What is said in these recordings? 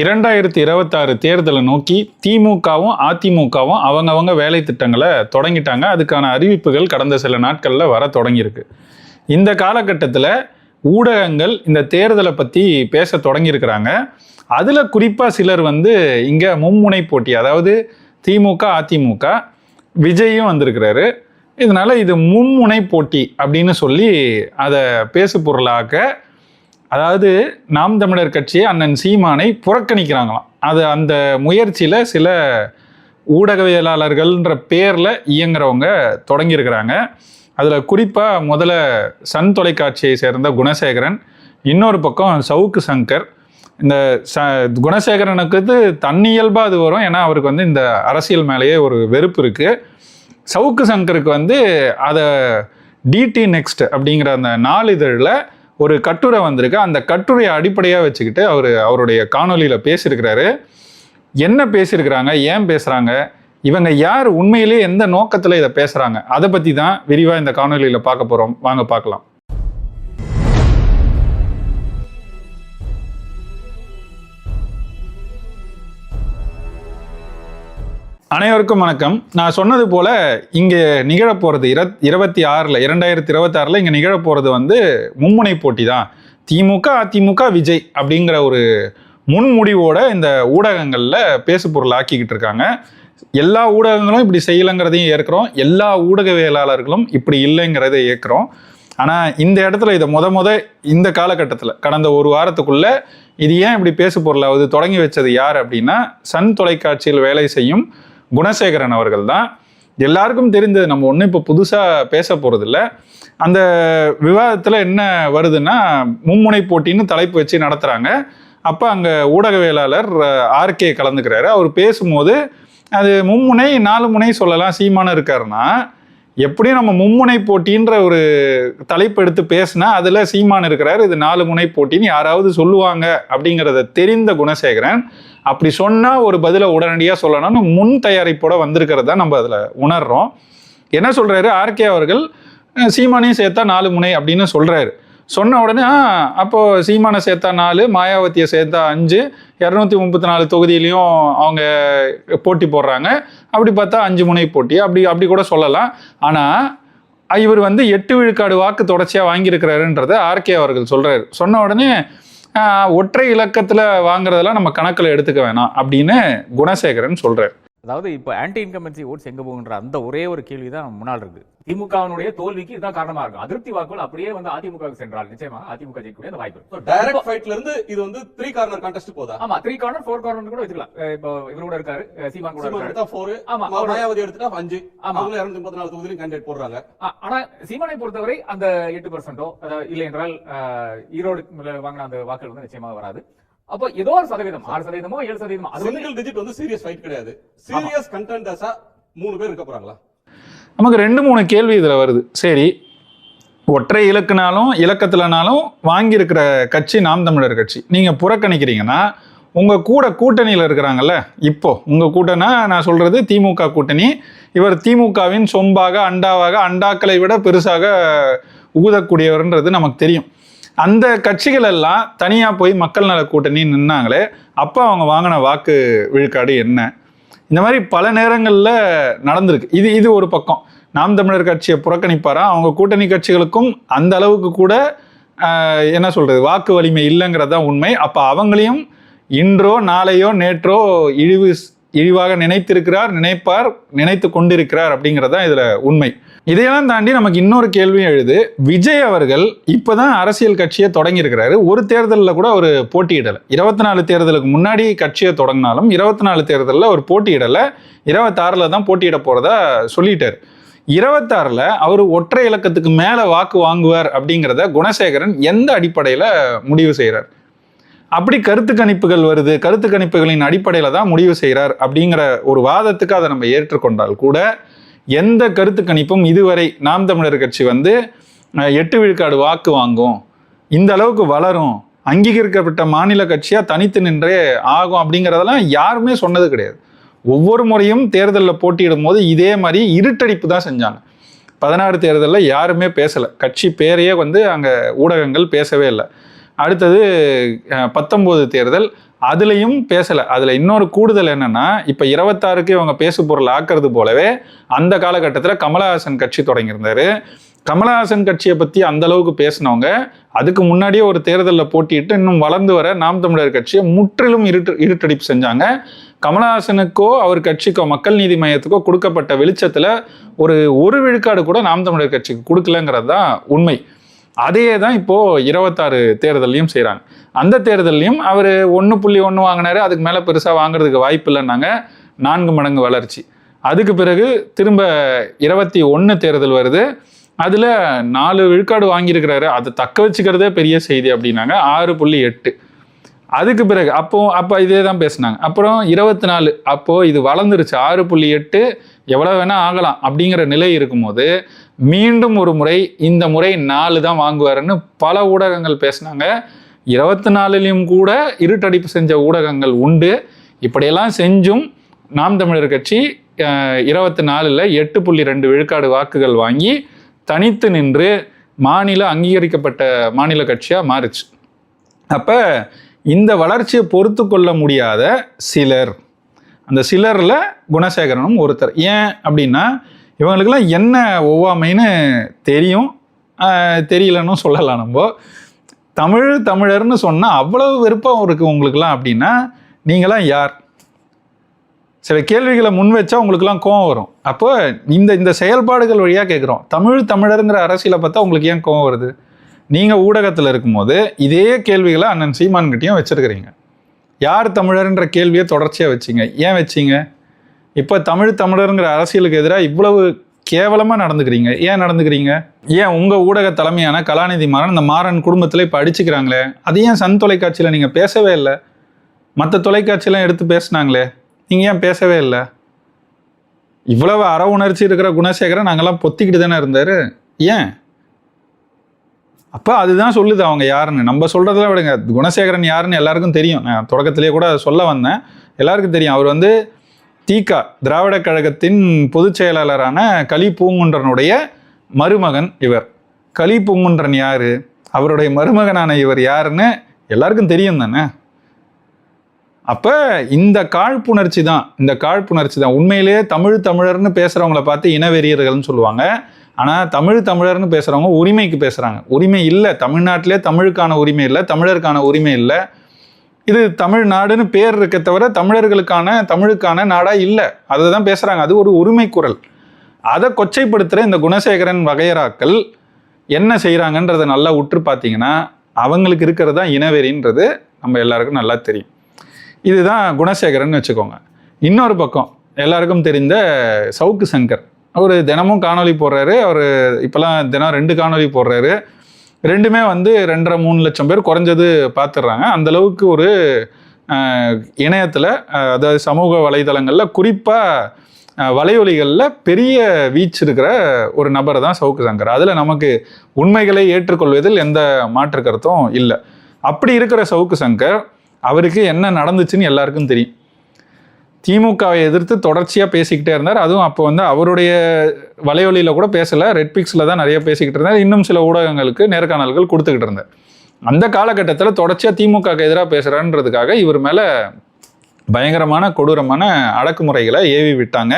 இரண்டாயிரத்தி இருபத்தாறு தேர்தலை நோக்கி திமுகவும் அதிமுகவும் அவங்கவங்க வேலை திட்டங்களை தொடங்கிட்டாங்க. அதுக்கான அறிவிப்புகள் கடந்த சில நாட்களில் வர தொடங்கியிருக்கு. இந்த காலகட்டத்தில் ஊடகங்கள் இந்த தேர்தலை பற்றி பேச தொடங்கியிருக்கிறாங்க. அதில் குறிப்பாக சிலர் வந்து இங்கே மும்முனை போட்டி அதாவது திமுக அதிமுக விஜயும் வந்திருக்கிறாரு. இதனால இது மும்முனை போட்டி அப்படின்னு சொல்லி அதை பேசு பொருளாக்க அதாவது நாம் தமிழர் கட்சியை அண்ணன் சீமானை புறக்கணிக்கிறாங்களாம். அது அந்த முயற்சியில் சில ஊடகவியலாளர்கள்ன்ற பேரில் இயங்குறவங்க தொடங்கியிருக்கிறாங்க. அதில் குறிப்பாக முதல்ல சன் தொலைக்காட்சியை சேர்ந்த குணசேகரன் இன்னொரு பக்கம் சவுக்கு சங்கர். இந்த ச குணசேகரனுக்கு இது தன்னியல்பாக அது வரும். ஏன்னா அவருக்கு வந்து இந்த அரசியல் மேலேயே ஒரு வெறுப்பு இருக்குது சவுக்கு சங்கருக்கு வந்து அதை டிடி நெக்ஸ்ட் அப்படிங்கிற அந்த நாளிதழில் ஒரு கட்டுரை வந்திருக்கு. அந்த கட்டுரையை அடிப்படையாக வச்சுக்கிட்டு அவர் அவருடைய காணொலியில் பேசியிருக்கிறாரு. என்ன பேசியிருக்கிறாங்க? ஏன் பேசுகிறாங்க இவங்க யார்? உண்மையிலேயே எந்த நோக்கத்தில் இதை பேசுகிறாங்க அதை பற்றி தான் விரிவாக இந்த காணொலியில் பார்க்க போகிறோம் வாங்க பார்க்கலாம். அனைவருக்கும் வணக்கம். நான் சொன்னது போல இங்கே நிகழப்போகிறது இர இருபத்தி ஆறில் இரண்டாயிரத்தி இருபத்தாறில் இங்கே நிகழப்போகிறது வந்து மும்முனை போட்டி தான். திமுக அதிமுக விஜய் அப்படிங்கிற ஒரு முன்முடிவோட இந்த ஊடகங்களில் பேசுபொருள் ஆக்கிக்கிட்டு இருக்காங்க. எல்லா ஊடகங்களும் இப்படி செய்யலைங்கிறதையும் ஏற்கிறோம். எல்லா ஊடகவியலாளர்களும் இப்படி இல்லைங்கிறதை ஏற்கிறோம். ஆனால் இந்த இடத்துல இதை முத முத இந்த காலகட்டத்தில் கடந்த ஒரு வாரத்துக்குள்ளே இது ஏன் இப்படி பேசு பொருளாவது தொடங்கி வச்சது யார் அப்படின்னா சன் தொலைக்காட்சியில் வேலை செய்யும் குணசேகரன் அவர்கள் தான் எல்லாருக்கும் தெரிந்தது நம்ம ஒன்றும் இப்போ புதுசாக பேச போகிறதில்ல அந்த விவாதத்தில் என்ன வருதுன்னா மும்முனை போட்டின்னு தலைப்பு வச்சு நடத்துகிறாங்க அப்போ அங்கே ஊடகவியலாளர் ஆர்கே கலந்துக்கிறாரு. அவர் பேசும்போது அது மும்முனை நாலு முனை சொல்லலாம் சீமானம் இருக்காருன்னா எப்படியும் நம்ம மும்முனை போட்டின்ற ஒரு தலைப்பு எடுத்து பேசினா அதில் சீமான் இருக்கிறார் இது நாலு முனை போட்டின்னு யாராவது சொல்லுவாங்க அப்படிங்கிறத தெரிந்த குணசேகரன் அப்படி சொன்னால் ஒரு பதிலை உடனடியாக சொல்லணும்னு முன் தயாரிப்போட வந்திருக்கிறத நம்ம அதில் உணர்றோம். என்ன சொல்கிறாரு ஆர்கே அவர்கள் சீமானையும் சேர்த்தா நாலு முனை அப்படின்னு சொல்கிறாரு சொன்ன உடனே ஆ சீமானை சேர்த்தா நாலு மாயாவதியை சேர்த்தா அஞ்சு இரநூத்தி முப்பத்தி நாலு தொகுதியிலையும் அவங்க போட்டி போடுறாங்க. அப்படி பார்த்தா அஞ்சு முனை போட்டி. அப்படி அப்படி கூட சொல்லலாம். ஆனால் இவர் வந்து எட்டு விழுக்காடு வாக்கு தொடர்ச்சியாக வாங்கியிருக்கிறாருன்றதை ஆர்கே அவர்கள் சொல்கிறார் சொன்ன உடனே ஒற்றை இலக்கத்தில் வாங்குறதெல்லாம் நம்ம கணக்கில் எடுத்துக்க வேணாம் அப்படின்னு குணசேகரன் சொல்கிறார் அதாவது இப்போ ஆன்டி இன்கம்பன்சி ஓட்ஸ் எங்க போகுன்ற அந்த ஒரே ஒரு கேள்வி தான் முன்னால் இருக்கு. திமுகவினுடைய தோல்விக்கு இதுதான் காரணமா இருக்கும் அதிருப்தி வாக்குகள் அப்படியே வந்து அதிமுக சென்றால். நிச்சயமா அதிமுக ஜெயிக்கக்கூடிய அந்த வாய்ப்பு. டைரக்ட் ஃபைட்ல இருந்து இது வந்து த்ரீ கார்னர் கான்டெஸ்ட் போதா? ஆமா த்ரீ கார்னர் ஃபோர் கார்னர் கூட வச்சுக்கலாம். இப்போ இவர் கூட இருக்காரு சீமான் கூட எடுத்தா ஃபோர் ஆமா மாயாவதி எடுத்துட்டா அஞ்சு. ஆமா. அவங்களும் இருநூத்தி முப்பத்தி நாலு தொகுதியிலும் கேண்டிடேட் போடுறாங்க. ஆனா சீமானை பொறுத்தவரை அந்த எட்டு பர்சன்டோ இல்லை என்றால் ஈரோடு வாங்கின அந்த வாக்குகள் வந்து நிச்சயமாக வராது. அப்போ ஏதோ ஒரு சதவீதம் ஆறு சதவீதமோ ஏழு சதவீதமோ அது சிங்கிள் டிஜிட் வந்து சீரியஸ் ஃபைட் கிடையாது. சீரியஸ் கண்டென்டஸா மூணு பேர் இருக்க போறாங்களா? நமக்கு ரெண்டு மூணு கேள்வி இதில் வருது. சரி ஒற்றை இலக்குனாலும் இலக்கத்துலனாலும் வாங்கியிருக்கிற கட்சி நாம் தமிழர் கட்சி. நீங்கள் புறக்கணிக்கிறீங்கன்னா உங்கள் கூட கூட்டணியில் இருக்கிறாங்கல்ல இப்போ உங்கள் கூட்டணா நான் சொல்கிறது திமுக கூட்டணி. இவர் திமுகவின் சொம்பாக அண்டாவாக அண்டாக்களை விட பெருசாக ஊதக்கூடியவர்ன்றது நமக்கு தெரியும். அந்த கட்சிகள் எல்லாம் தனியாக போய் மக்கள் நல கூட்டணி நின்னாங்களே அப்போ அவங்க வாங்கின வாக்கு விழுக்காடு என்ன? இந்த மாதிரி பல நேரங்களில் நடந்திருக்கு. இது இது ஒரு பக்கம். நாம் தமிழர் கட்சியை புறக்கணிப்பாரா? அவங்க கூட்டணி கட்சிகளுக்கும் அந்த அளவுக்கு கூட என்ன சொல்கிறது வாக்கு வலிமை இல்லைங்கிறது தான் உண்மை. அப்போ அவங்களையும் இன்றோ நாளையோ நேற்றோ இழிவு இழிவாக நினைத்திருக்கிறார் நினைப்பார் நினைத்து கொண்டிருக்கிறார் அப்படிங்கிறது தான் இதில் உண்மை. இதையெல்லாம் தாண்டி நமக்கு இன்னொரு கேள்வியும் எழுது. விஜய் அவர்கள் இப்போதான் அரசியல் கட்சியை தொடங்கியிருக்கிறாரு. ஒரு தேர்தலில் கூட அவர் போட்டியிடலை. இருபத்தி நாலு தேர்தலுக்கு முன்னாடி கட்சியை தொடங்கினாலும் இருபத்தி நாலு தேர்தலில் அவர் போட்டியிடலை. இருபத்தாறில் தான் போட்டியிட போகிறதா சொல்லிட்டார். இருபத்தாறில் அவர் ஒற்றை இலக்கத்துக்கு மேலே வாக்கு வாங்குவார் அப்படிங்கிறத குணசேகரன் எந்த அடிப்படையில் முடிவு செய்கிறார் அப்படி கருத்து கணிப்புகள் வருது. கருத்து கணிப்புகளின் அடிப்படையில் தான் முடிவு செய்கிறார் அப்படிங்கிற ஒரு வாதத்துக்கு அதை நம்ம ஏற்றுக்கொண்டால் கூட எந்த கருத்து கணிப்பும் இதுவரை நாம் தமிழர் கட்சி வந்து எட்டு விழுக்காடு வாக்கு வாங்கும். இந்த அளவுக்கு வளரும். அங்கீகரிக்கப்பட்ட மாநில கட்சியாக தனித்து நின்றே ஆகும் அப்படிங்கிறதெல்லாம் யாருமே சொன்னது கிடையாது. ஒவ்வொரு முறையும் தேர்தலில் போட்டியிடும் போது இதே மாதிரி இருட்டடிப்பு தான் செஞ்சாங்க. பதினாறு தேர்தலில் யாருமே பேசலை. கட்சி பேரையே வந்து அங்கே ஊடகங்கள் பேசவே இல்லை. அடுத்தது பத்தொம்போது தேர்தல். அதுலேயும் பேசலை. அதில் இன்னொரு கூடுதல் என்னென்னா இப்போ இருபத்தாறுக்கு இவங்க பேசு பொருள் ஆக்குறது போலவே அந்த காலகட்டத்தில் கமலஹாசன் கட்சி தொடங்கியிருந்தாரு. கமலஹாசன் கட்சியை பற்றி அந்த அளவுக்கு பேசினவங்க அதுக்கு முன்னாடியே ஒரு தேர்தலில் போட்டியிட்டு இன்னும் வளர்ந்து வர நாம் தமிழர் கட்சியை முற்றிலும் இருட்டு இருட்டடிப்பு செஞ்சாங்க. கமலஹாசனுக்கோ அவர் கட்சிக்கோ மக்கள் நீதி மையத்துக்கோ கொடுக்கப்பட்ட வெளிச்சத்தில் ஒரு ஒரு விழுக்காடு கூட நாம் தமிழர் கட்சிக்கு கொடுக்கலங்கிறது தான் உண்மை. அதையே தான் இப்போ இருபத்தாறு தேர்தலையும் செய்கிறாங்க அந்த தேர்தலையும் அவர் ஒன்று புள்ளி ஒன்று வாங்கினாரு அதுக்கு மேலே பெருசாக வாங்குறதுக்கு வாய்ப்பு இல்லைன்னாங்க நான்கு மடங்கு வளர்ச்சி. அதுக்கு பிறகு திரும்ப இருபத்தி ஒன்று தேர்தல் வருது. அதில் நாலு விழுக்காடு வாங்கியிருக்கிறாரு. அதை தக்க வச்சுக்கிறதே பெரிய செய்தி அப்படின்னாங்க. ஆறு புள்ளி எட்டு. அதுக்கு பிறகு அப்போ அப்போ இதே தான் பேசினாங்க. அப்புறம் இருபத்தி நாலு அப்போது இது வளர்ந்துருச்சு. ஆறு புள்ளி எட்டு எவ்வளோ வேணால் ஆகலாம் அப்படிங்கிற நிலை இருக்கும்போது மீண்டும் ஒரு முறை இந்த முறை நாலு தான் வாங்குவாருன்னு பல ஊடகங்கள் பேசினாங்க. இருபத்தி நாலுலேயும் கூட இருட்டடிப்பு செஞ்ச ஊடகங்கள் உண்டு. இப்படியெல்லாம் செஞ்சும் நாம் தமிழர் கட்சி இருபத்தி நாலில் எட்டு புள்ளி ரெண்டு விழுக்காடு வாக்குகள் வாங்கி தனித்து நின்று மாநில அங்கீகரிக்கப்பட்ட மாநில கட்சியாக மாறுச்சு. அப்போ இந்த வளர்ச்சியை பொறுத்து கொள்ள முடியாத சிலர். அந்த சிலரில் குணசேகரனும் ஒருத்தர். ஏன் அப்படின்னா இவங்களுக்கெல்லாம் என்ன ஒவ்வாமைன்னு தெரியும். தெரியலன்னு சொல்லலாம் நம்ம. தமிழ் தமிழர்னு சொன்னால் அவ்வளவு விருப்பம் இருக்குது உங்களுக்குலாம் அப்படின்னா நீங்களாம் யார்? சில கேள்விகளை முன் வச்சா உங்களுக்குலாம் கோவம் வரும். அப்போ இந்த இந்த செயல்பாடுகள் வழியாக கேட்குறோம் தமிழ் தமிழருங்கிற அரசியலை பார்த்தா உங்களுக்கு ஏன் கோவம் வருது? நீங்கள் ஊடகத்தில் இருக்கும்போது இதே கேள்விகளை அண்ணன் சீமான்கிட்டையும் வச்சிருக்கிறீங்க. யார் தமிழர்ன்ற கேள்வியை தொடர்ச்சியாக வச்சீங்க? ஏன் வச்சீங்க? இப்போ தமிழ் தமிழருங்கிற அரசியலுக்கு எதிராக இவ்வளவு கேவலமாக நடந்துக்கிறீங்க? ஏன் நடந்துக்கிறீங்க? ஏன் உங்கள் ஊடக தலைமையான கலாநிதி மாறன் இந்த மாறன் குடும்பத்தில் இப்போ அடிச்சுக்கிறாங்களே? அது ஏன் சன் தொலைக்காட்சியில் நீங்கள் பேசவே இல்லை? மற்ற தொலைக்காட்சியெலாம் எடுத்து பேசுனாங்களே? நீங்கள் ஏன் பேசவே இல்லை? இவ்வளவு அற உணர்ச்சி இருக்கிற குணசேகரன் நாங்கள்லாம் பொத்திக்கிட்டு தானே இருந்தார்? ஏன்? அப்போ அதுதான் சொல்லுது அவங்க யாருன்னு. நம்ம சொல்கிறதுல விடுங்க. குணசேகரன் யாருன்னு எல்லாருக்கும் தெரியும். நான் தொடக்கத்திலே கூட சொல்ல வந்தேன். எல்லாருக்கும் தெரியும். அவர் வந்து தீகா திராவிட கழகத்தின் பொதுச் செயலாளரான கலி பூங்குன்றனுடைய மருமகன் இவர். கலி பூங்குன்றன் யார்? அவருடைய மருமகனான இவர் யாருன்னு எல்லாருக்கும் தெரியும் தானே? அப்போ இந்த காழ்ப்புணர்ச்சி தான். இந்த காழ்ப்புணர்ச்சி தான். உண்மையிலேயே தமிழ் தமிழர்னு பேசுகிறவங்கள பார்த்து இனவெறியர்கள்னு சொல்லுவாங்க. ஆனால் தமிழ் தமிழர்னு பேசுகிறவங்க உரிமைக்கு பேசுகிறாங்க உரிமை இல்லை. தமிழ்நாட்டிலே தமிழுக்கான உரிமை இல்லை. தமிழருக்கான உரிமை இல்லை. இது தமிழ்நாடுன்னு பேர் இருக்க தவிர தமிழர்களுக்கான தமிழுக்கான நாடாக இல்லை. அதை தான் பேசுகிறாங்க அது ஒரு உரிமை குரல். அதை கொச்சைப்படுத்துகிற இந்த குணசேகரன் வகையறாக்கள் என்ன செய்கிறாங்கன்றதை நல்லா உற்று பார்த்தீங்கன்னா அவங்களுக்கு இருக்கிறது தான் இனவெறின்றது நம்ம எல்லாருக்கும் நல்லா தெரியும். இதுதான் குணசேகரன் வச்சுக்கோங்க. இன்னொரு பக்கம் எல்லாருக்கும் தெரிந்த சவுக்கு சங்கர். அவர் தினமும் காணொளி போடுறாரு. அவர் இப்போலாம் தினம் ரெண்டு காணொளி போடுறாரு. ரெண்டுமே வந்து ரெண்டரை மூணு லட்சம் பேர் குறைஞ்சது பார்த்துடுறாங்க அந்தளவுக்கு ஒரு இணையத்தில் அதாவது சமூக வலைதளங்களில் குறிப்பாக வலையொலிகளில் பெரிய வீச்சு இருக்கிற ஒரு நபர் தான் சவுக்கு சங்கர். அதில் நமக்கு உண்மைகளை ஏற்றுக்கொள்வதில் எந்த மாற்று கருத்தும் இல்லை. அப்படி இருக்கிற சவுக்கு சங்கர் அவருக்கு என்ன நடந்துச்சுன்னு எல்லாருக்கும் தெரியும். திமுகவை எதிர்த்து தொடர்ச்சியாக பேசிக்கிட்டே இருந்தார். அதுவும் அப்போ வந்து அவருடைய வலைவலியில் கூட பேசலை. ரெட் பிக்ஸில் தான் நிறைய பேசிக்கிட்டு இருந்தார். இன்னும் சில ஊடகங்களுக்கு நேர்காணல்கள் கொடுத்துக்கிட்டு இருந்தார். அந்த காலகட்டத்தில் தொடர்ச்சியாக திமுகவுக்கு எதிராக பேசுகிறான்றதுக்காக இவர் மேலே பயங்கரமான கொடூரமான அடக்குமுறைகளை ஏவி விட்டாங்க.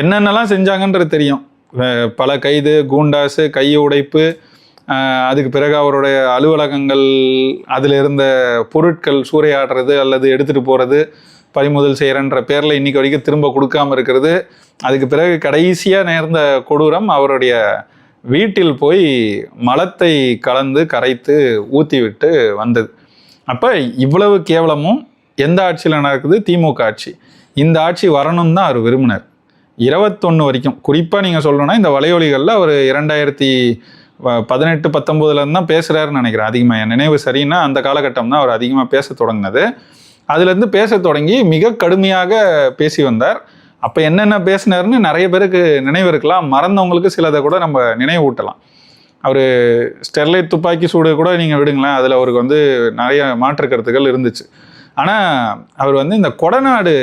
என்னென்னலாம் செஞ்சாங்கன்றது தெரியும். பல கைது கூண்டாசு கை உடைப்பு அதுக்கு பிறகு அவருடைய அலுவலகங்கள் அதில் இருந்த பொருட்கள் சூறையாடுறது அல்லது எடுத்துகிட்டு போகிறது பறிமுதல் செய்கிறன்ற பேரில் இன்றைக்கி வரைக்கும் திரும்ப கொடுக்காம இருக்கிறது. அதுக்கு பிறகு கடைசியாக நேர்ந்த கொடூரம் அவருடைய வீட்டில் போய் மலத்தை கலந்து கரைத்து ஊற்றி விட்டு வந்தது. அப்போ இவ்வளவு கேவலமும் எந்த ஆட்சியில் நடக்குது? திமுக ஆட்சி. இந்த ஆட்சி வரணும் தான் அவர் விரும்பினார். இருபத்தொன்று வரைக்கும். குறிப்பாக நீங்கள் சொல்லணும்னா இந்த வலையொலிகளில் அவர் இரண்டாயிரத்தி பதினெட்டு பத்தொம்போதுலேருந்து தான் பேசுகிறாருன்னு நினைக்கிறேன். அதிகமாக என் நினைவு சரின்னா அந்த காலகட்டம் தான் அவர் அதிகமாக பேச தொடங்கினது. அதுலேருந்து பேச தொடங்கி மிக கடுமையாக பேசி வந்தார். அப்போ என்னென்ன பேசினாருன்னு நிறைய பேருக்கு நினைவு இருக்கலாம். மறந்தவங்களுக்கு சிலதை கூட நம்ம நினைவு ஊட்டலாம் அவர் ஸ்டெர்லைட் துப்பாக்கி சூடு கூட நீங்கள் விடுங்களேன். அதில் அவருக்கு வந்து நிறைய மாற்று கருத்துக்கள் இருந்துச்சு. ஆனால் அவர் வந்து இந்த கொடநாடு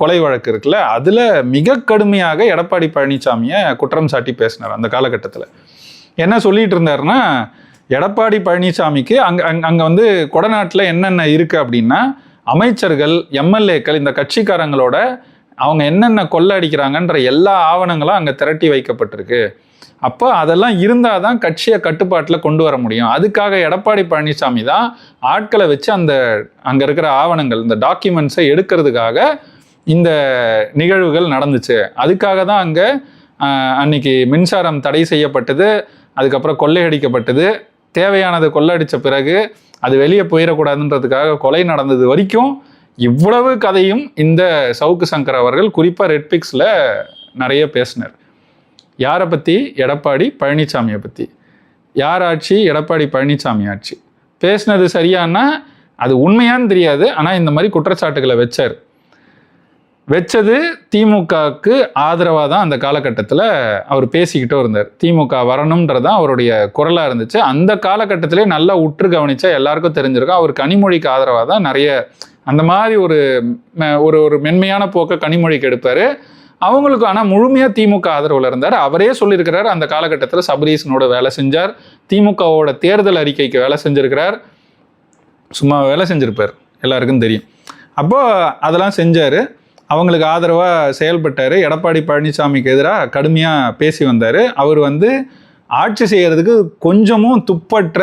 கொலை வழக்கு இருக்குல்ல அதில் மிக கடுமையாக எடப்பாடி பழனிசாமியை குற்றம் சாட்டி பேசினார் அந்த காலகட்டத்தில். என்ன சொல்லிட்டு இருந்தாருன்னா எடப்பாடி பழனிசாமிக்கு அங்கே அங்கே அங்கே வந்து கொடநாட்டில் என்னென்ன இருக்குது அப்படின்னா அமைச்சர்கள் எம்எல்ஏக்கள் இந்த கட்சிக்காரங்களோட அவங்க என்னென்ன கொள்ளை அடிக்கிறாங்கன்ற எல்லா ஆவணங்களும் அங்கே திரட்டி வைக்கப்பட்டிருக்கு. அப்போ அதெல்லாம் இருந்தால் தான் கட்சியை கட்டுப்பாட்டில் கொண்டு வர முடியும். அதுக்காக எடப்பாடி பழனிசாமி தான் ஆட்களை வச்சு அந்த அங்கே இருக்கிற ஆவணங்கள் இந்த டாக்குமெண்ட்ஸை எடுக்கிறதுக்காக இந்த நிகழ்வுகள் நடந்துச்சு. அதுக்காக தான் அங்கே அன்னைக்கு மின்சாரம் தடை செய்யப்பட்டது அதுக்கப்புறம் கொள்ளையடிக்கப்பட்டது தேவையானது கொள்ளடித்த பிறகு அது வெளியே போயிடக்கூடாதுன்றதுக்காக கொலை நடந்தது வரைக்கும் இவ்வளவு கதையும் இந்த சவுக்கு சங்கர் அவர்கள் குறிப்பாக ரெட்பிக்ஸில் நிறைய பேசினார். யாரை பற்றி எடப்பாடி பழனிசாமியை பற்றி யார் ஆட்சி? எடப்பாடி பழனிசாமி ஆட்சி. பேசினது சரியானா அது உண்மையான்னு தெரியாது. ஆனால் இந்த மாதிரி குற்றச்சாட்டுகளை வச்சார். வச்சது திமுகவுக்கு ஆதரவாக தான் அந்த காலகட்டத்தில் அவர் பேசிக்கிட்டும் இருந்தார். திமுக வரணுன்றது தான் அவருடைய குரலாக இருந்துச்சு. அந்த காலகட்டத்திலே நல்லா உற்று கவனிச்சா எல்லாருக்கும் தெரிஞ்சிருக்கும். அவர் கனிமொழிக்கு ஆதரவாக தான் நிறைய அந்த மாதிரி ஒரு ம- ஒரு ஒரு மென்மையான போக்கை கனிமொழிக்கு எடுப்பார். அவங்களுக்கு ஆனால் முழுமையாக திமுக ஆதரவில் இருந்தார். அவரே சொல்லியிருக்கிறார் அந்த காலகட்டத்தில் சபரீசனோட வேலை செஞ்சார். திமுகவோட தேர்தல் அறிக்கைக்கு வேலை செஞ்சிருக்கிறார். சும்மா வேலை செஞ்சிருப்பார். எல்லாருக்கும் தெரியும். அப்போது அதெல்லாம் செஞ்சார். அவங்களுக்கு ஆதரவாக செயல்பட்டார். எடப்பாடி பழனிசாமிக்கு எதிராக கடுமையாக பேசி வந்தார். அவர் வந்து ஆட்சி செய்கிறதுக்கு கொஞ்சமும் துப்பற்ற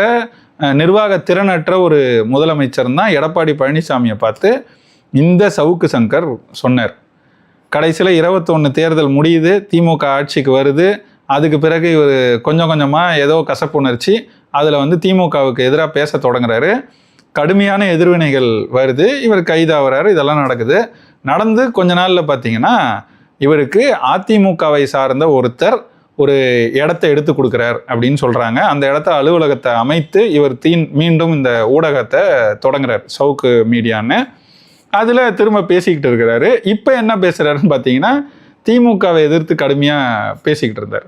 நிர்வாக திறனற்ற ஒரு முதலமைச்சர் தான் எடப்பாடி பழனிசாமியை பார்த்து இந்த சவுக்கு சங்கர் சொன்னார். கடைசியில் இருபத்தொன்று தேர்தல் முடியுது திமுக ஆட்சிக்கு வருது. அதுக்கு பிறகு இவர் கொஞ்சம் கொஞ்சமாக ஏதோ கசப்புணர்ச்சி அதில் வந்து திமுகவுக்கு எதிராக பேச தொடங்குறாரு. கடுமையான எதிர்வினைகள் வருது. இவர் கைதாகிறாரு இதெல்லாம் நடக்குது. நடந்து கொஞ்ச நாளில் பார்த்தீங்கன்னா இவருக்கு அதிமுகவை சார்ந்த ஒருத்தர் ஒரு இடத்த எடுத்து கொடுக்குறார் அப்படின்னு சொல்கிறாங்க அந்த இடத்த அலுவலகத்தை அமைத்து இவர் தீன் மீண்டும் இந்த ஊடகத்தை தொடங்குறார் சவுக்கு மீடியான்னு. அதில் திரும்ப பேசிக்கிட்டு இருக்கிறாரு. இப்போ என்ன பேசுகிறாருன்னு பார்த்தீங்கன்னா திமுகவை எதிர்த்து கடுமையாக பேசிக்கிட்டு இருந்தார்.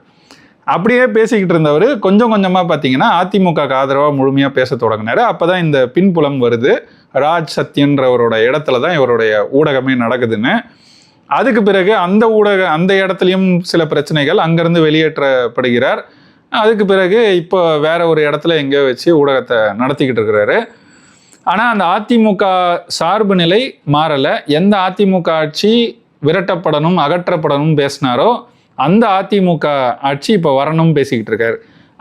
அப்படியே பேசிக்கிட்டு இருந்தவர் கொஞ்சம் கொஞ்சமாக பார்த்தீங்கன்னா அதிமுகக்கு ஆதரவாக முழுமையாக பேச தொடங்கினார். அப்போ தான் இந்த பின்புலம் வருது. ராஜ் சத்யன்றவரோட இடத்துல தான் இவருடைய ஊடகமே நடக்குதுன்னு. அதுக்கு பிறகு அந்த ஊடக அந்த இடத்துலையும் சில பிரச்சனைகள் அங்கேருந்து வெளியேற்றப்படுகிறார். அதுக்கு பிறகு இப்போ வேற ஒரு இடத்துல எங்கேயோ வச்சு ஊடகத்தை நடத்திக்கிட்டு இருக்கிறாரு. ஆனால் அந்த அதிமுக சார்பு நிலை மாறலை. எந்த அதிமுக ஆட்சி விரட்டப்படணும் அகற்றப்படணும் பேசினாரோ அந்த அதிமுக ஆட்சி இப்போ வரணும் பேசிக்கிட்டு இருக்காரு.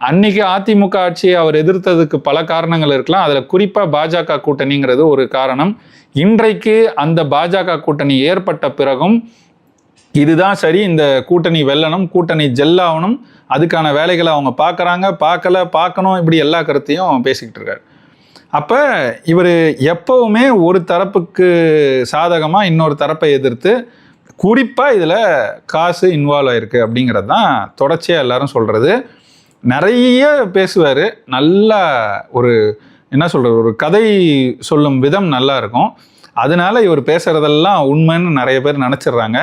அன்னைக்கு அதிமுக ஆட்சியை அவர் எதிர்த்ததுக்கு பல காரணங்கள் இருக்கலாம். அதில் குறிப்பாக பாஜக கூட்டணிங்கிறது ஒரு காரணம். இன்றைக்கு அந்த பாஜக கூட்டணி ஏற்பட்ட பிறகும் இதுதான் சரி இந்த கூட்டணி வெல்லணும் கூட்டணி ஜெல்லாகணும் அதுக்கான வேலைகளை அவங்க பார்க்குறாங்க. பார்க்கல பார்க்கணும் இப்படி எல்லா கருத்தையும் பேசிக்கிட்டு இருக்காரு. அப்போ இவர் எப்பவுமே ஒரு தரப்புக்கு சாதகமாக இன்னொரு தரப்பை எதிர்த்து குறிப்பாக இதில் காசு இன்வால்வ் ஆயிருக்கு அப்படிங்கிறது தான் தொடர்ச்சியாக எல்லாரும் சொல்கிறது நிறைய பேசுவார். நல்லா ஒரு என்ன சொல்கிறது ஒரு கதை சொல்லும் விதம் நல்லா இருக்கும். அதனால இவர் பேசுகிறதெல்லாம் உண்மைன்னு நிறைய பேர் நினச்சிடுறாங்க.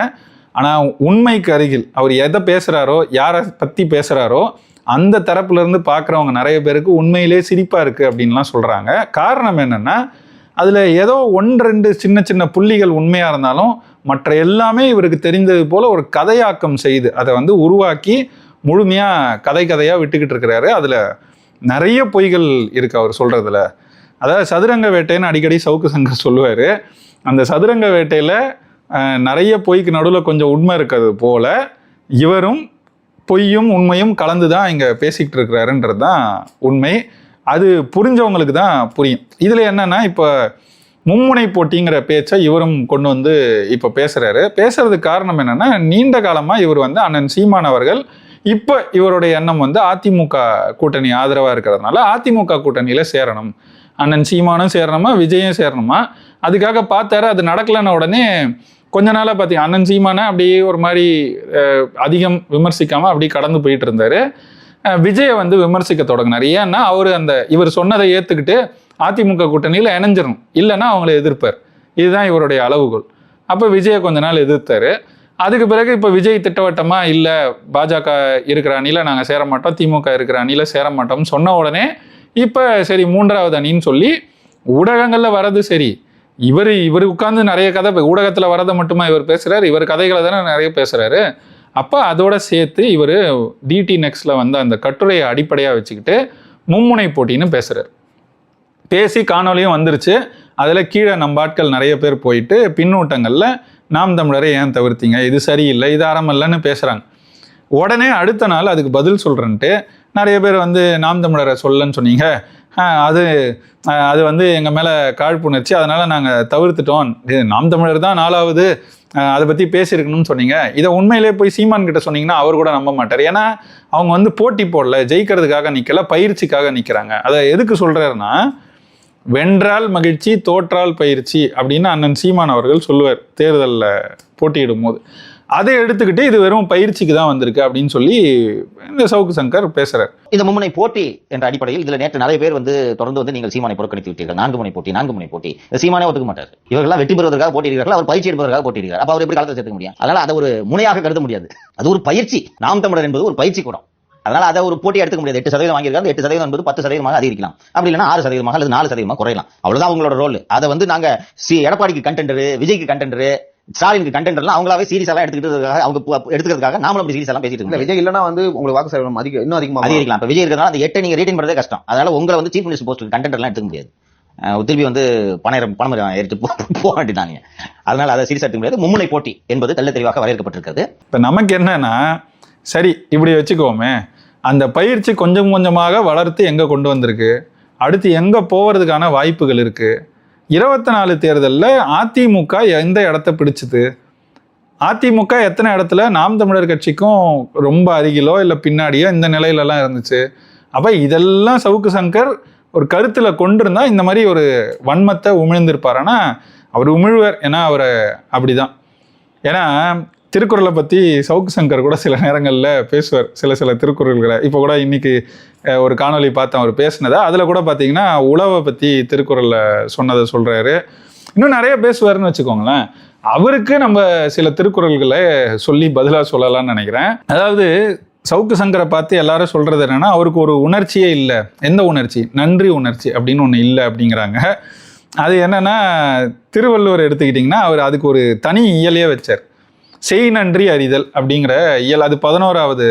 ஆனால் உண்மைக்கு அருகில் அவர் எதை பேசுகிறாரோ யாரை பற்றி பேசுகிறாரோ அந்த தரப்புலேருந்து பார்க்குறவங்க நிறைய பேருக்கு உண்மையிலே சிரிப்பாக இருக்குது அப்படின்லாம் சொல்கிறாங்க காரணம் என்னென்னா அதில் ஏதோ ஒன்று ரெண்டு சின்ன சின்ன புள்ளிகள் உண்மையாக இருந்தாலும் மற்ற எல்லாமே இவருக்கு தெரிந்தது போல் ஒரு கதையாக்கம் செய்து அதை வந்து உருவாக்கி முழுமையாக கதை கதையாக விட்டுக்கிட்டு இருக்கிறாரு. அதில் நிறைய பொய்கள் இருக்குது அவர் சொல்கிறதுல அதாவது சதுரங்க வேட்டைன்னு அடிக்கடி சவுக்கு சங்கர் சொல்லுவார். அந்த சதுரங்க வேட்டையில் நிறைய பொய்க்கு நடுவில் கொஞ்சம் உண்மை இருக்கிறது போல் இவரும் பொய்யும் உண்மையும் கலந்து தான் இங்கே பேசிக்கிட்டு இருக்கிறாருன்றது தான் உண்மை. அது புரிஞ்சவங்களுக்கு தான் புரியும். இதில் என்னன்னா இப்போ மும்முனை போட்டிங்கிற பேச்சை இவரும் கொண்டு வந்து இப்போ பேசுகிறாரு பேசுறதுக்கு காரணம் என்னென்னா நீண்ட காலமாக இவர் வந்து அண்ணன் சீமான் அவர்கள் இப்போ இவருடைய எண்ணம் வந்து அதிமுக கூட்டணி ஆதரவாக இருக்கிறதுனால அதிமுக கூட்டணியில் சேரணும். அண்ணன் சீமானும் சேரணுமா விஜயும் சேரணுமா? அதுக்காக பார்த்தாரு அது நடக்கலைன்ன உடனே கொஞ்ச நாளாக பார்த்தீங்க அண்ணன் சீமானை அப்படியே ஒரு மாதிரி அதிகம் விமர்சிக்காமல் அப்படியே கடந்து போயிட்டு இருந்தாரு. விஜயை வந்து விமர்சிக்க தொடங்கினார். ஏன்னா அவர் அந்த இவர் சொன்னதை ஏற்றுக்கிட்டு அதிமுக கூட்டணியில் இணைஞ்சிடும் இல்லைன்னா அவங்கள எதிர்ப்பார். இதுதான் இவருடைய அளவுகோல். அப்போ விஜயை கொஞ்ச நாள் எதிர்த்தாரு. அதுக்கு பிறகு இப்போ விஜய் திட்டவட்டமாக இல்லை பாஜக இருக்கிற அணியில் நாங்கள் சேர மாட்டோம் திமுக இருக்கிற அணியில் சேர மாட்டோம்னு சொன்ன உடனே இப்போ சரி மூன்றாவது அணின்னு சொல்லி ஊடகங்களில் வர்றது சரி. இவர் இவர் உட்காந்து நிறைய கதை ஊடகத்தில் வரதை மட்டுமா இவர் பேசுகிறார் இவர் கதைகளை தானே நிறைய பேசுகிறாரு அப்போ அதோட சேர்த்து இவர் டிடி நெக்ஸ்டில் வந்து அந்த கட்டுரையை அடிப்படையாக வச்சுக்கிட்டு மும்முனை போட்டின்னு பேசுகிறார் பேசி காணொலியும் வந்துருச்சு. அதில் கீழே நம்ம ஆட்கள் நிறைய பேர் போயிட்டு பின்னூட்டங்களில் நாம் தமிழரை ஏன் தவிர்த்தீங்க? இது சரியில்லை இது அறமல்லன்னு பேசுகிறாங்க உடனே அடுத்த நாள் அதுக்கு பதில் சொல்கிறேன்ட்டு நிறைய பேர் வந்து நாம் தமிழரை சொல்லன்னு சொன்னீங்க. அது அது வந்து எங்கள் மேலே காழ்ப்புணர்ச்சி. அதனால் நாங்கள் தவிர்த்துட்டோம். இது நாம் தமிழர் தான் நாலாவது அதை பற்றி பேசியிருக்கணும்னு சொன்னீங்க. இதை உண்மையிலே போய் சீமான் கிட்ட சொன்னீங்கன்னா அவர் கூட நம்ப மாட்டார். ஏன்னா அவங்க வந்து போட்டி போடல ஜெயிக்கிறதுக்காக நிற்கல பயிற்சிக்காக நிற்கிறாங்க அதை எதுக்கு சொல்கிறாருன்னா வென்றால் மகிழ்ச்சி தோற்றால் பயிற்சி அப்படின்னு அண்ணன் சீமான் அவர்கள் சொல்லுவார் தேர்தலில் போட்டியிடும் போது அதை எடுத்துக்கிட்டு இது வெறும் பயிற்சிக்கு தான் வந்திருக்கு அப்படின்னு சொல்லி இந்த சவுக்கு சங்கர் பேசுறாரு. இந்த மும்முனை போட்டி என்ற அடிப்படையில் இதுல நேற்று நிறைய பேர் வந்து தொடர்ந்து வந்து நீங்கள் சீமானை புறக்கணித்து விட்டீர்கள். நான்கு முனை போட்டி நான்கு முனை போட்டி. இந்த சீமானே ஒத்துக்க மாட்டார். இவர்கள்லாம் வெற்றி பெறுவதற்காக போட்டியிடுகிறார்கள் அவர் பயிற்சி எடுப்பதற்காக போட்டியிடுகிறார். அப்ப அவர் எப்படி காலத்தை சேர்த்துக்க முடியும்? அதனால அதை ஒரு முனையாக கருத முடியாது. அது ஒரு பயிற்சி. நாம் தமிழர் என்பது ஒரு பயிற்சி கூடம். அதனால அதை ஒரு போட்டி எடுத்துக்க முடியாது. எட்டு சதவீதம் வாங்கியிருக்காங்க எட்டு சதவீதம் என்பது பத்து சதவீதமாக அதிகரிக்கலாம். அப்படி இல்லைன்னா ஆறு சதவீதமாக அல்லது நாலு சதவீதமாக குறையலாம். அவ்வளவுதான் அவங்களோட ரோல் அதை வந்து நாங்க சி- எடப்பாடிக்கு கண்டென்டர் விஜய்க்கு கண்டென்டரு ஸ்டாலினுக்கு கண்டென்ட் எல்லாம் அவங்களாவே சீரியஸ் எல்லாம் எடுத்துக்கிறதுக்காக அவங்க எடுத்துக்கிறதுக்காக நாமளும் அப்படி சீரியஸ் எல்லாம் பேசிட்டு இல்ல இருக்கோம் விஜய் இல்லனா வந்து உங்களுக்கு வாக்கு சதவீதம் அதிகம் இன்னும் அதிகமா அதிகரிக்கலாம். இப்ப விஜய் இருக்கிறதுனால அந்த எட்டை நீங்க ரீட்டைன் பண்றதே கஷ்டம். அதனால உங்களை வந்து சீஃப் மினிஸ்டர் போஸ்ட் கண்டென்ட் எல்லாம் எடுத்துக்க முடியாது. திருப்பி வந்து பணம் பணம் எடுத்து போ- போக வேண்டியதாங்க அதனால அதை சீரியஸ் எடுத்துக்க முடியாது. மும்முனை போட்டி என்பது தெள்ள தெளிவாக வரையறுக்கப்பட்டிருக்கிறது. இப்போ நமக்கு என்னன்னா சரி இப்படி வச்சுக்கோமே. அந்த பயிற்சி கொஞ்சம் கொஞ்சமாக வளர்த்து எங்கே கொண்டு வந்திருக்கு? அடுத்து எங்கே போகிறதுக்கான வாய்ப்புகள் இருக்கு? இருபத்தி நாலு தேர்தலில் அதிமுக எந்த இடத்த பிடிச்சது? அதிமுக எத்தனை இடத்துல நாம் தமிழர் கட்சிக்கும் ரொம்ப அருகிலோ இல்லை பின்னாடியோ இந்த நிலையிலலாம் இருந்துச்சு. அப்போ இதெல்லாம் சவுக்கு சங்கர் ஒரு கருத்தில் கொண்டிருந்தா இந்த மாதிரி ஒரு வன்மத்தை உமிழ்ந்திருப்பார். ஆனால் அவர் உமிழ்வர். ஏன்னா அவர் அப்படிதான். ஏன்னா திருக்குறளை பற்றி சவுக்கு சங்கர் கூட சில நேரங்களில் பேசுவார். சில சில திருக்குறள்களை. இப்போ கூட இன்னைக்கு ஒரு காணொளி பார்த்தேன் அவர் பேசினதை அதில் கூட பார்த்தீங்கன்னா உழவை பற்றி திருக்குறளில் சொன்னதை சொல்கிறாரு இன்னும் நிறைய பேசுவாருன்னு வச்சுக்கோங்களேன். அவருக்கு நம்ம சில திருக்குறள்களை சொல்லி பதிலாக சொல்லலாம்னு நினைக்கிறேன். அதாவது சவுக்கு சங்கரை பார்த்து எல்லாரும் சொல்கிறது என்னென்னா அவருக்கு ஒரு உணர்ச்சியே இல்லை. எந்த உணர்ச்சி? நன்றி உணர்ச்சி அப்படின்னு ஒன்று இல்லை அப்படிங்கிறாங்க. அது என்னென்னா திருவள்ளுவர் எடுத்துக்கிட்டிங்கன்னா அவர் அதுக்கு ஒரு தனி இயலையே வச்சார். செய் நன்றி அறிதல் அப்படிங்கிற இயல் அது பதினோராவது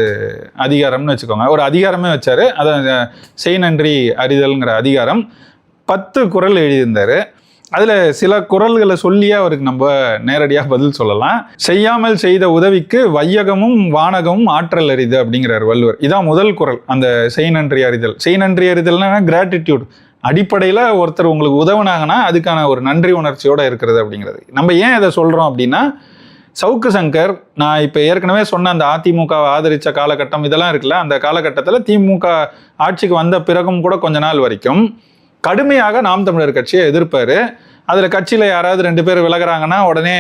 அதிகாரம்னு வச்சுக்கோங்க. ஒரு அதிகாரமே வச்சார். அதான் செய் நன்றி அறிதல்ங்கிற அதிகாரம் பத்து குறள் எழுதியிருந்தார். அதில் சில குரல்களை சொல்லியே அவருக்கு நம்ம நேரடியாக பதில் சொல்லலாம். செய்யாமல் செய்த உதவிக்கு வையகமும் வானகமும் ஆற்றல் அறிது அப்படிங்கிறார் வள்ளுவர். இதான் முதல் குறள் அந்த செய் நன்றி அறிதல். செய் நன்றி அறிதல்னா கிராட்டிடியூட் அடிப்படையில் ஒருத்தர் உங்களுக்கு உதவுனாங்கன்னா அதுக்கான ஒரு நன்றி உணர்ச்சியோடு இருக்கிறது அப்படிங்கிறது. நம்ம ஏன் இதை சொல்கிறோம் அப்படின்னா சவுக்கு சங்கர் நான் இப்போ ஏற்கனவே சொன்ன அந்த அதிமுகவை ஆதரித்த காலகட்டம் இதெல்லாம் இருக்குல்ல அந்த காலகட்டத்தில் திமுக ஆட்சிக்கு வந்த பிறகும் கூட கொஞ்ச நாள் வரைக்கும் கடுமையாக நாம் தமிழர் கட்சியை எதிர்ப்பார். அதில் கட்சியில் யாராவது ரெண்டு பேர் விலகிறாங்கன்னா உடனே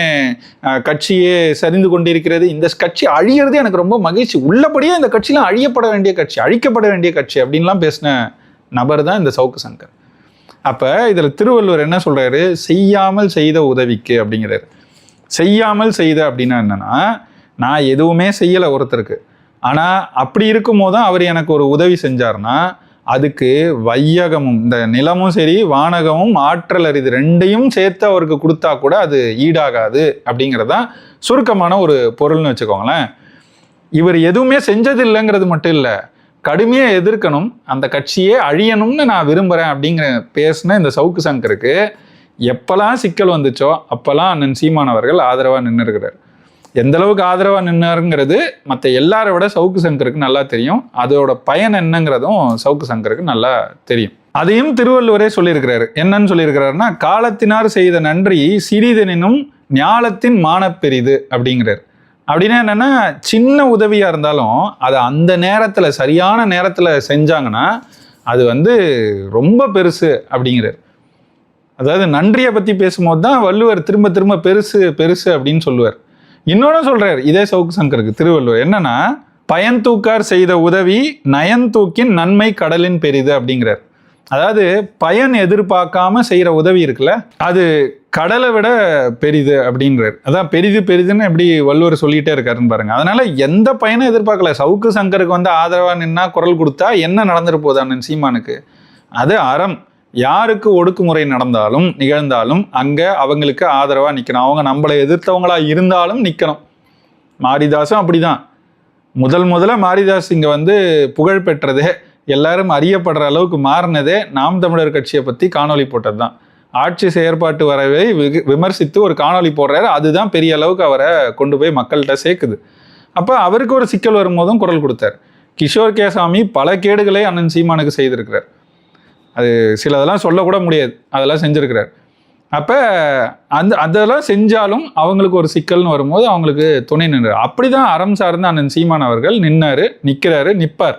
கட்சியே சரிந்து கொண்டிருக்கிறது. இந்த கட்சி அழியிறது எனக்கு ரொம்ப மகிழ்ச்சி. உள்ளபடியே இந்த கட்சியெலாம் அழியப்பட வேண்டிய கட்சி அழிக்கப்பட வேண்டிய கட்சி அப்படின்லாம் பேசின நபர் தான் இந்த சவுக்கு சங்கர். அப்போ இதில் திருவள்ளுவர் என்ன சொல்கிறாரு செய்யாமல் செய்த உதவிக்கு அப்படிங்கிறாரு. செய்யாமல் செய்த அப்படின்னா என்னன்னா நான் எதுவுமே செய்யலை ஒருத்தருக்கு. ஆனால் அப்படி இருக்கும்போது தான் அவர் எனக்கு ஒரு உதவி செஞ்சார்னா அதுக்கு வையகமும் இந்த நிலமும் சரி வானகமும் ஆற்றல் அறிது ரெண்டையும் சேர்த்து அவருக்கு கொடுத்தா கூட அது ஈடாகாது அப்படிங்கிறது தான் சுருக்கமான ஒரு பொருள்னு வச்சுக்கோங்களேன். இவர் எதுவுமே செஞ்சது இல்லைங்கிறது மட்டும் இல்லை கடுமையாக எதிர்க்கணும் அந்த கட்சியே அழியணும்னு நான் விரும்புகிறேன் அப்படிங்கிற பேசின இந்த சவுக்கு சங்கருக்கு எப்போல்லாம் சிக்கல் வந்துச்சோ அப்போல்லாம் அண்ணன் சீமானவர்கள் ஆதரவாக நின்றுருக்கிறார் எந்த அளவுக்கு ஆதரவாக நின்னாருங்கிறது மற்ற எல்லாரை விட சவுக்கு சங்கருக்கு நல்லா தெரியும். அதோட பயன் என்னங்கிறதும் சவுக்கு சங்கருக்கு நல்லா தெரியும். அதையும் திருவள்ளுவரே சொல்லியிருக்கிறாரு. என்னன்னு சொல்லியிருக்கிறாருன்னா காலத்தினார் செய்த நன்றி சிறிதெனினும் ஞாலத்தின் மானப்பெரிது அப்படிங்கிறார். அப்படின்னா என்னென்னா சின்ன உதவியாக இருந்தாலும் அதை அந்த நேரத்தில் சரியான நேரத்தில் செஞ்சாங்கன்னா அது வந்து ரொம்ப பெருசு அப்படிங்கிறார். அதாவது நன்றியை பற்றி பேசும்போது தான் வள்ளுவர் திரும்ப திரும்ப பெருசு பெருசு அப்படின்னு சொல்லுவார். இன்னொன்னு சொல்கிறார் இதே சவுக்கு சங்கருக்கு திருவள்ளுவர். என்னன்னா பயன்தூக்கார் செய்த உதவி நயன்தூக்கின் நன்மை கடலின் பெரிது அப்படிங்கிறார். அதாவது பயன் எதிர்பார்க்காம செய்கிற உதவி இருக்குல்ல அது கடலை விட பெரிது அப்படின்றார் அதான் பெரிது பெரிதுன்னு எப்படி வள்ளுவர் சொல்லிகிட்டே இருக்காருன்னு பாருங்க. அதனால எந்த பயனும் எதிர்பார்க்கல. சவுக்கு சங்கருக்கு வந்து ஆதரவாக நின்னா குரல் கொடுத்தா என்ன நடந்துட்டு போகுது அண்ணன் சீமானுக்கு? அது அறம். யாருக்கு ஒடுக்குமுறை நடந்தாலும் நிகழ்ந்தாலும் அங்கே அவங்களுக்கு ஆதரவாக நிற்கணும் அவங்க நம்மளை எதிர்த்தவங்களாக இருந்தாலும் நிற்கணும் மாரிதாசும் அப்படிதான். முதல் முதல்ல மாரிதாஸ் இங்கே வந்து புகழ் பெற்றதே எல்லாரும் அறியப்படுற அளவுக்கு மாறினதே நாம் தமிழர் கட்சியை பற்றி காணொளி போட்டது தான் ஆட்சி செயற்பாட்டு வரவை விமர்சித்து ஒரு காணொளி போடுறாரு. அதுதான் பெரிய அளவுக்கு அவரை கொண்டு போய் மக்கள்கிட்ட சேர்க்குது. அப்போ அவருக்கு ஒரு சிக்கல் வரும்போதும் குரல் கொடுத்தார். கிஷோர் கேசாமி பல கேடுகளை அண்ணன் சீமானுக்கு செய்திருக்கிறார். அது சிலதெல்லாம் சொல்லக்கூட முடியாது. அதெல்லாம் செஞ்சுருக்கிறார். அப்போ அந்த அதெல்லாம் செஞ்சாலும் அவங்களுக்கு ஒரு சிக்கல்னு வரும்போது அவங்களுக்கு துணை நின்று அப்படி தான் அறம் சார்ந்த அண்ணன் சீமான் அவர்கள் நின்னார் நிற்கிறாரு நிற்பார்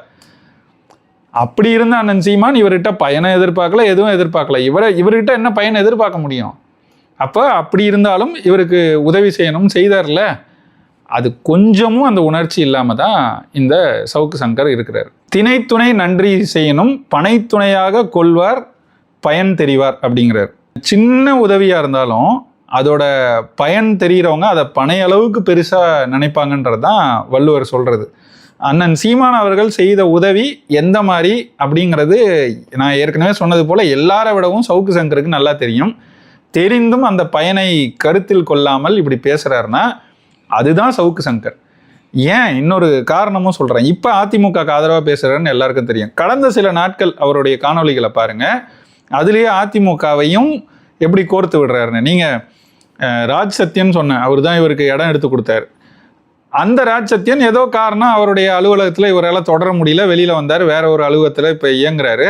அப்படி இருந்த அண்ணன் சீமான் இவர்கிட்ட பயனை எதிர்பார்க்கல எதுவும் எதிர்பார்க்கல. இவரை இவர்கிட்ட என்ன பயனை எதிர்பார்க்க முடியும்? அப்போ அப்படி இருந்தாலும் இவருக்கு உதவி செய்யணும் செய்தார்ல. அது கொஞ்சமும் அந்த உணர்ச்சி இல்லாமல் தான் இந்த சவுக்கு சங்கர் இருக்கிறார். திணைத்துணை நன்றி செய்யணும் பனைத்துணையாக கொள்வார் பயன் தெரிவார் அப்படிங்கிறார். சின்ன உதவியாக இருந்தாலும் அதோட பயன் தெரிகிறவங்க அதை பனை அளவுக்கு பெருசாக நினைப்பாங்கன்றது தான் வள்ளுவர் சொல்கிறது அண்ணன் சீமான் அவர்கள் செய்த உதவி எந்த மாதிரி அப்படிங்கிறது நான் ஏற்கனவே சொன்னது போல் எல்லாரை விடவும் சவுக்கு சங்கருக்கு நல்லா தெரியும். தெரிந்தும் அந்த பயனை கருத்தில் கொள்ளாமல் இப்படி பேசுகிறாருன்னா அதுதான் சவுக்கு சங்கர். ஏன்? இன்னொரு காரணமும் சொல்கிறேன் இப்போ அதிமுக ஆதரவாக பேசுகிறேன்னு எல்லாருக்கும் தெரியும். கடந்த சில நாட்கள் அவருடைய காணொளிகளை பாருங்க. அதுலேயே அதிமுகவையும் எப்படி கோர்த்து விடுறாருன்னு. நீங்கள் ராஜ் சத்யன் சொன்னேன் அவர் தான் இவருக்கு இடம் எடுத்து கொடுத்தாரு. அந்த ராஜ் சத்யன் ஏதோ காரணம் அவருடைய அலுவலகத்தில் இவரால் தொடர முடியல. வெளியில் வந்தார் வேற ஒரு அலுவலகத்தில் இப்போ இயங்குறாரு.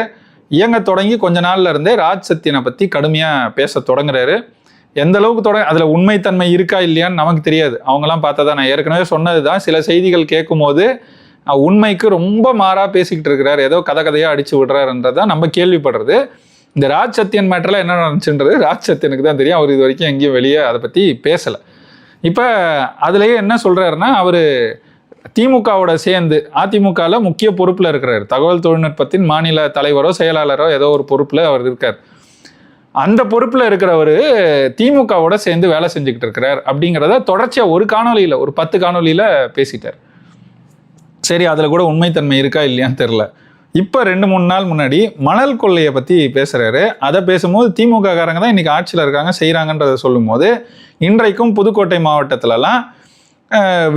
இயங்க தொடங்கி கொஞ்ச நாள்ல இருந்தே ராஜ் சத்யனை பற்றி கடுமையாக பேச தொடங்குறாரு. எந்த அளவுக்கு தொட அதில் உண்மைத்தன்மை இருக்கா இல்லையான்னு நமக்கு தெரியாது. அவங்களாம் பார்த்தா தான் நான் ஏற்கனவே சொன்னது தான் சில செய்திகள் கேட்கும்போது உண்மைக்கு ரொம்ப மாறா பேசிக்கிட்டு இருக்கிறார். ஏதோ கதை கதையாக அடிச்சு விடுறாருன்றதான் நம்ம கேள்விப்படுறது. இந்த ராஜ் சத்யன் மேட்டரில் என்ன நடந்துச்சுன்றது ராஜ் சத்யனுக்கு தான் தெரியும். அவர் இது வரைக்கும் எங்கேயும் வெளியே அதை பற்றி பேசலை. இப்போ அதுலேயே என்ன சொல்கிறாருன்னா அவர் திமுகவோட சேர்ந்து அதிமுகவில் முக்கிய பொறுப்பில் இருக்கிறார். தகவல் தொழில்நுட்பத்தின் மாநில தலைவரோ செயலாளரோ ஏதோ ஒரு பொறுப்பில் அவர் இருக்கார். அந்த பொறுப்பில் இருக்கிறவர் திமுகவோட சேர்ந்து வேலை செஞ்சுக்கிட்டு இருக்கிறார் அப்படிங்கிறத தொடர்ச்சியாக ஒரு காணொலியில் ஒரு பத்து காணொலியில் பேசிட்டார். சரி அதில் கூட உண்மைத்தன்மை இருக்கா இல்லையான்னு தெரில இப்போ ரெண்டு மூணு நாள் முன்னாடி மணல் கொள்ளையை பற்றி பேசுகிறாரு அதை பேசும்போது திமுக காரங்க தான் இன்றைக்கி ஆட்சியில் இருக்காங்க செய்கிறாங்கன்றதை சொல்லும்போது இன்றைக்கும் புதுக்கோட்டை மாவட்டத்திலலாம்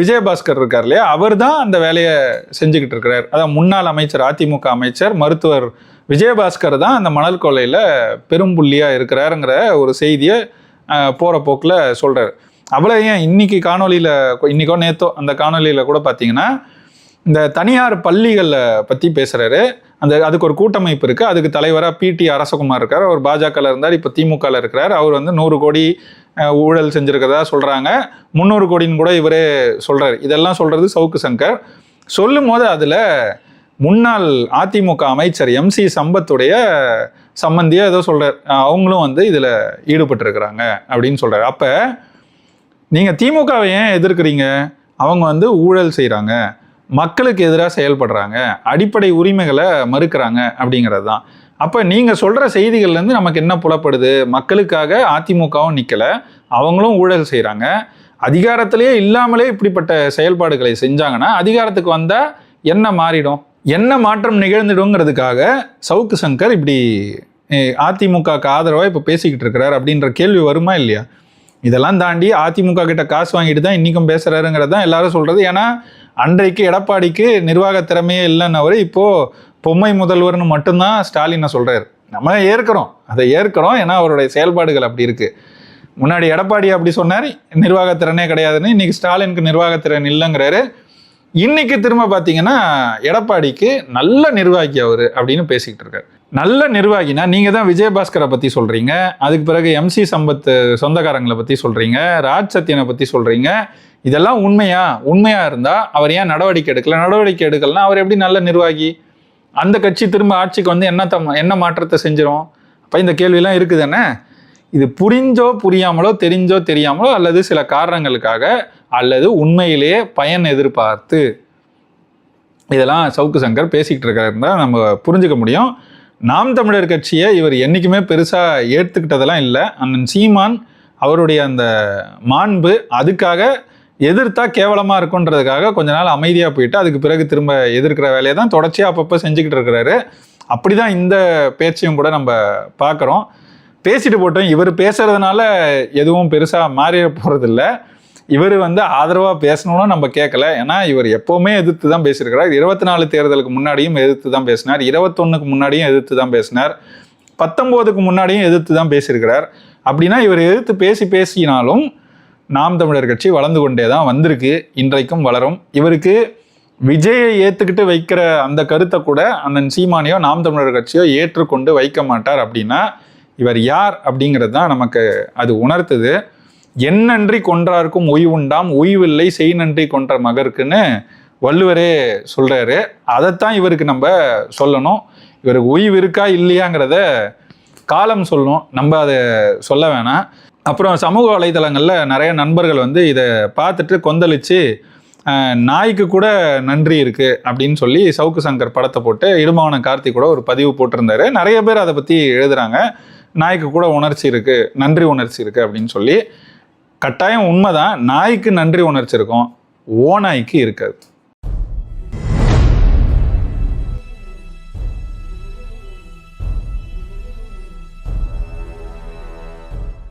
விஜயபாஸ்கர் இருக்கார் இல்லையா? அவர் தான் அந்த வேலையை செஞ்சுக்கிட்டு இருக்கிறார். அதான் முன்னாள் அமைச்சர் அதிமுக அமைச்சர் மருத்துவர் விஜயபாஸ்கர் தான் அந்த மணல் கொள்ளையில் பெரும்புள்ளியாக இருக்கிறாருங்கிற ஒரு செய்தியை போகிற போக்கில் சொல்கிறார் அவ்வளோ ஏன் இன்னைக்கு காணொலியில் இன்றைக்கோ நேத்தோ அந்த காணொலியில் கூட பார்த்தீங்கன்னா இந்த தனியார் பள்ளிகளை பற்றி பேசுகிறாரு அந்த அதுக்கு ஒரு கூட்டமைப்பு இருக்குது அதுக்கு தலைவராக பிடி அரசகுமார் இருக்கார். அவர் பாஜகவில் இருந்தார் இப்போ திமுகவில் இருக்கிறார். அவர் வந்து நூறு கோடி ஊழல் செஞ்சுருக்கிறதா சொல்கிறாங்க முந்நூறு கோடின்னு கூட இவரே சொல்கிறார் இதெல்லாம் சொல்கிறது சவுக்கு சங்கர். சொல்லும் போது அதில் முன்னாள் அதிமுக அமைச்சர் எம்சி சம்பத்துடைய சம்பந்தியாக ஏதோ சொல்கிறார் அவங்களும் வந்து இதில் ஈடுபட்டிருக்கிறாங்க அப்படின்னு சொல்கிறார் அப்போ நீங்கள் திமுகவை ஏன் எதிர்க்கிறீங்க? அவங்க வந்து ஊழல் செய்கிறாங்க மக்களுக்கு எதிராக செயல்படுறாங்க. அடிப்படை உரிமைகளை மறுக்கிறாங்க அப்படிங்கிறது தான். அப்போ நீங்கள் சொல்கிற செய்திகள்லேருந்து நமக்கு என்ன புலப்படுது? மக்களுக்காக அதிமுகவும் நிற்கலை அவங்களும் ஊழல் செய்கிறாங்க அதிகாரத்திலேயே இல்லாமலே இப்படிப்பட்ட செயல்பாடுகளை செஞ்சாங்கன்னா அதிகாரத்துக்கு வந்தால் என்ன மாறிடும்? என்ன மாற்றம் நிகழ்ந்துடுங்கிறதுக்காக சவுக்கு சங்கர் இப்படி அதிமுகக்கு ஆதரவாக இப்போ பேசிக்கிட்டு இருக்கிறார் அப்படின்ற கேள்வி வருமா இல்லையா? இதெல்லாம் தாண்டி அதிமுக கிட்ட காசு வாங்கிட்டு தான் இன்றைக்கும் பேசுகிறாருங்கிறது தான் எல்லாரும் சொல்கிறது ஏன்னா அன்றைக்கு எடப்பாடிக்கு நிர்வாக திறமையே இல்லைன்னவர் இப்போது பொம்மை முதல்வர்னு மட்டும்தான் ஸ்டாலினை சொல்கிறார் நம்ம ஏற்கிறோம். அதை ஏற்கிறோம். ஏன்னா அவருடைய செயல்பாடுகள் அப்படி இருக்குது முன்னாடி எடப்பாடி அப்படி சொன்னார். நிர்வாகத்திறனே கிடையாதுன்னு. இன்றைக்கி ஸ்டாலினுக்கு நிர்வாகத்திறன் இல்லைங்கிறாரு. இன்னைக்கு திரும்ப பார்த்தீங்கன்னா எடப்பாடிக்கு நல்ல நிர்வாகி அவர் அப்படின்னு பேசிக்கிட்டு இருக்காரு. நல்ல நிர்வாகினா நீங்கள் தான் விஜயபாஸ்கரை பற்றி சொல்கிறீங்க அதுக்கு பிறகு எம்சி சம்பத் சொந்தக்காரங்களை பற்றி சொல்கிறீங்க ராஜ் சத்யனை பற்றி சொல்கிறீங்க இதெல்லாம் உண்மையா? உண்மையாக இருந்தால் அவர் ஏன் நடவடிக்கை எடுக்கல? நடவடிக்கை எடுக்கலனா அவர் எப்படி நல்ல நிர்வாகி? அந்த கட்சி திரும்ப ஆட்சிக்கு வந்து என்ன தம் என்ன மாற்றத்தை செஞ்சிடும் அப்போ இந்த கேள்வியெல்லாம் இருக்குது தானே இது புரிஞ்சோ புரியாமலோ தெரிஞ்சோ தெரியாமலோ அல்லது சில காரணங்களுக்காக அல்லது உண்மையிலேயே பயன் எதிர்பார்த்து இதெல்லாம் சவுக்கு சங்கர் பேசிக்கிட்டு இருக்காருன்னு தான் நம்ம புரிஞ்சுக்க முடியும். நாம் தமிழர் கட்சியை இவர் என்றைக்குமே பெருசாக ஏற்றுக்கிட்டதெல்லாம் இல்லை. அண்ணன் சீமான் அவருடைய அந்த மாண்பு அதுக்காக எதிர்த்தா கேவலமாக இருக்குன்றதுக்காக கொஞ்ச நாள் அமைதியாக போயிட்டு அதுக்கு பிறகு திரும்ப எதிர்க்கிற வேலையை தான் தொடர்ச்சியாக அப்பப்போ செஞ்சுக்கிட்டு இருக்கிறாரு. அப்படி தான் இந்த பேச்சையும் கூட நம்ம பார்க்குறோம். பேசிட்டு போட்டோம். இவர் பேசுறதுனால எதுவும் பெருசாக மாறிட போகிறதில்ல இவர் வந்து ஆதரவாக பேசணும்னு நம்ம கேட்கல ஏன்னா இவர் எப்போவுமே எதிர்த்து தான் பேசியிருக்கிறார். இருபத்தி நாலு தேர்தலுக்கு முன்னாடியும் எதிர்த்து தான் பேசினார். இருபத்தொன்னுக்கு முன்னாடியும் எதிர்த்து தான் பேசினார். பத்தொம்போதுக்கு முன்னாடியும் எதிர்த்து தான் பேசியிருக்கிறார். அப்படின்னா இவர் எதிர்த்து பேசி பேசினாலும் நாம் தமிழர் கட்சி வளர்ந்து கொண்டே தான் வந்திருக்கு. இன்றைக்கும் வளரும். இவருக்கு விஜயை ஏற்றுக்கிட்டு வைக்கிற அந்த கருத்தை கூட அண்ணன் சீமானியோ நாம் தமிழர் கட்சியோ ஏற்றுக்கொண்டு வைக்க மாட்டார் அப்படின்னா இவர் யார் அப்படிங்கிறது தான் நமக்கு அது உணர்த்துது. எண்ணன்றி கொன்றார்க்கும் உய்வுண்டாம் உய்வில்லை செய் நன்றி கொன்ற மகருக்குன்னு வள்ளுவரே சொல்கிறாரு அதைத்தான் இவருக்கு நம்ம சொல்லணும். இவருக்கு உய்வு இருக்கா இல்லையாங்கிறத காலம் சொல்லணும். நம்ம அதை சொல்ல வேணாம். அப்புறம் சமூக வலைதளங்களில் நிறைய நண்பர்கள் வந்து இதை பார்த்துட்டு கொந்தளித்து நாய்க்கு கூட நன்றி இருக்குது அப்படின்னு சொல்லி சவுக்கு சங்கர் படத்தை போட்டு இடுமாவன கார்த்தி கூட ஒரு பதிவு போட்டிருந்தாரு. நிறைய பேர் அதை பற்றி எழுதுகிறாங்க நாய்க்கு கூட உணர்ச்சி இருக்குது நன்றி உணர்ச்சி இருக்குது அப்படின்னு சொல்லி கட்டாயம் உண்மைதான். நாய்க்கு நன்றி உணர்ச்சி இருக்கும் ஓநாய்க்கு இருக்காது.